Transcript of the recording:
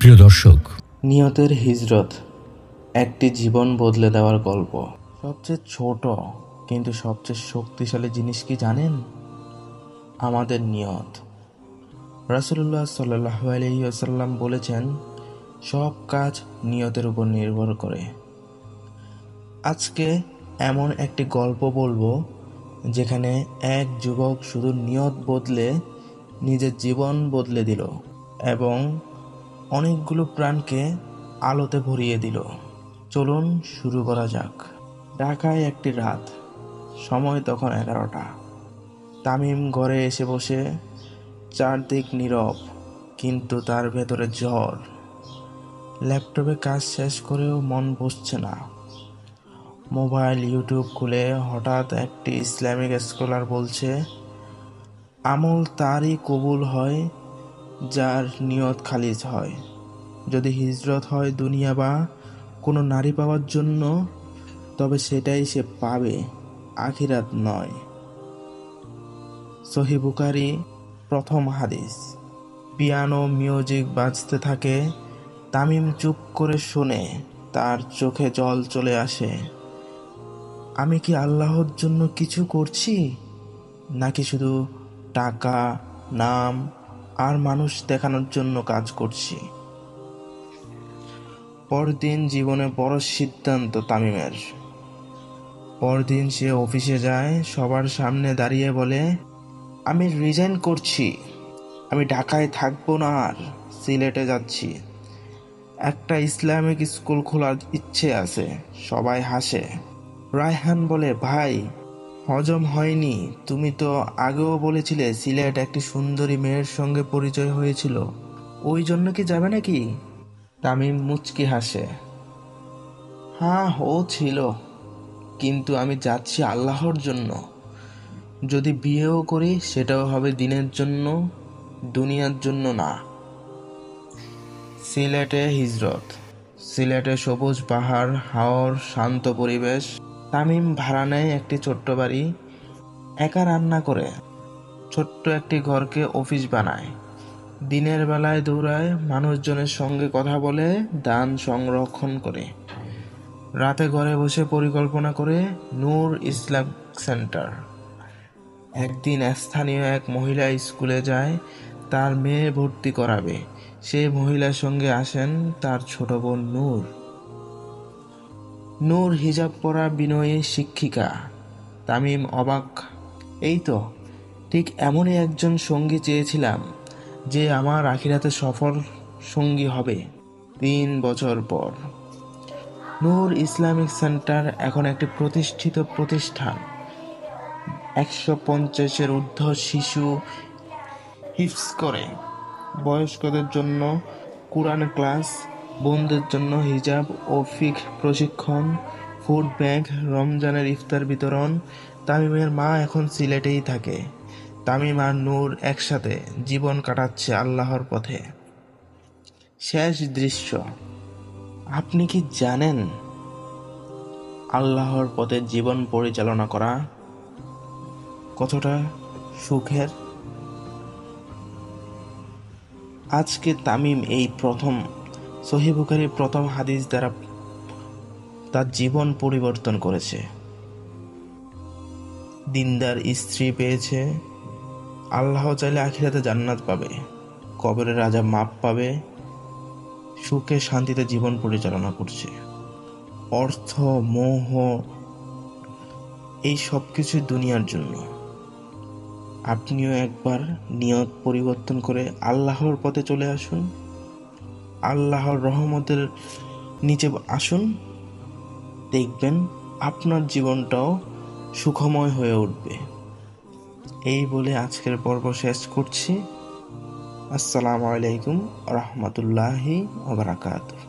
প্রিয় দর্শক, নিয়তের হিজরত একটি জীবন বদলে দেওয়ার গল্প। সবচেয়ে ছোট কিন্তু সবচেয়ে শক্তিশালী জিনিস কি জানেন? আমাদের নিয়ত। রাসুল্লাহ সাল্লাহ বলেছেন, সব কাজ নিয়তের উপর নির্ভর করে। আজকে এমন একটি গল্প বলব, যেখানে এক যুবক শুধু নিয়ত বদলে নিজের জীবন বদলে দিল এবং অনেকগুলো প্রাণকে আলোতে ভরিয়ে দিল। চলুন শুরু করা যাক। ঢাকায় একটি রাত, সময় তখন এগারোটা। তামিম ঘরে এসে বসে, চারদিক নীরব, কিন্তু তার ভেতরে জ্বর। ল্যাপটপে কাজ শেষ করেও মন বসছে না। মোবাইল, ইউটিউব খুলে হঠাৎ একটি ইসলামিক স্কলার বলছে, আমল তারই কবুল হয় যার নিয়ত খালিজ হয়। যদি হিজরত হয় দুনিয়া বা কোনো নারী পাওয়ার জন্য, তবে সেটাই সে পাবে, আখিরাত নয়। সহি বুকারি প্রথম হাদিস। পিয়ানো মিউজিক বাজতে থাকে, তামিম চুপ করে শুনে তার চোখে জল চলে আসে। আমি কি আল্লাহর জন্য কিছু করছি? নাকি শুধু টাকা, নাম আর মানুষ দেখানোর জন্য কাজ করছি। পরদিন জীবনে বড় সিদ্ধান্ত তামিমের। পরদিন সে অফিসে যায়, সবার সামনে দাঁড়িয়ে বলে, আমি রিজাইন করছি। আমি ঢাকায় থাকব না আর, সিলেটে যাচ্ছি। একটা ইসলামিক স্কুল খোলার ইচ্ছে আছে। সবাই হাসে। রায়হান বলে, ভাই হজম হয়নি। তুমি তো আগেও বলেছিলে সিলেট একটি সুন্দরী মেয়ের সঙ্গে পরিচয় হয়েছিল। ওই জন্য কি যাবে নাকি? তামিম মুচকি হাসে। হ্যাঁ ও ছিল। কিন্তু আমি যাচ্ছি আল্লাহর জন্য। যদি বিয়েও করি, সেটাও হবে দিনের জন্য, দুনিয়ার জন্য না। সিলেটে হিজরত। সিলেটে সবুজ পাহাড়, হাওর, শান্ত পরিবেশ। তামিম ভাড়া নেয় একটি ছোট্ট বাড়ি, একা রান্না করে। ছোট্ট একটি ঘরকে অফিস বানায়। দিনের বেলায় দৌড়ায়, মানুষজনের সঙ্গে কথা বলে, দান সংরক্ষণ করে। রাতে ঘরে বসে পরিকল্পনা করে নূর ইসলাম সেন্টার। একদিন স্থানীয় এক মহিলা স্কুলে যায়, তার মেয়ে ভর্তি করাবে। সেই মহিলার সঙ্গে আসেন তার ছোট বোন নূর। নূর হিজাব পরা বিনয়ী শিক্ষিকা। তামিম অবাক, এই তো, ঠিক এমনই একজন সঙ্গী চেয়েছিলাম যে আমার আখিরাতে সফল সঙ্গী হবে তিন বছর পর। নূর ইসলামিক সেন্টার এখন একটি প্রতিষ্ঠিত প্রতিষ্ঠান। একশো পঞ্চাশের ঊর্ধ্ব শিশু হিফস করে। বয়স্কদের জন্য কোরআন ক্লাস বোনদের জন্য হিজাব ও ফিক প্রশিক্ষণ, ফুড ব্যাংক, রমজানের ইফতার বিতরণ। তামিমের মা এখন সিলেটেই থাকে। তামিম আর নূর একসাথে জীবন কাটাচ্ছে আল্লাহর পথে। শেষ দৃশ্য। আপনি কি জানেন আল্লাহর পথে জীবন পরিচালনা করা কতটা সুখের? আজকে তামিম এই প্রথম সহিবুখারির প্রথম হাদিস দ্বারা তার জীবন পরিবর্তন করেছে। দিনদার স্ত্রী পেয়েছে। আল্লাহ চাইলে আখিরাতে জান্নাত পাবে। কবরের রাজা মাপ পাবে। সুখে শান্তিতে জীবন পরিচালনা করছে। অর্থ, মোহ, এই সব কিছুই দুনিয়ার জন্য। আপনিও একবার নিয়ত পরিবর্তন করে আল্লাহর পথে চলে আসুন। আল্লাহর রহমতের নিচে আসুন, দেখবেন আপনার জীবনটাও সুখময় হয়ে উঠবে। এই বলে আজকের পর্ব শেষ করছি। আসসালামু আলাইকুম রহমতুল্লাহি ওবরাকাতুহ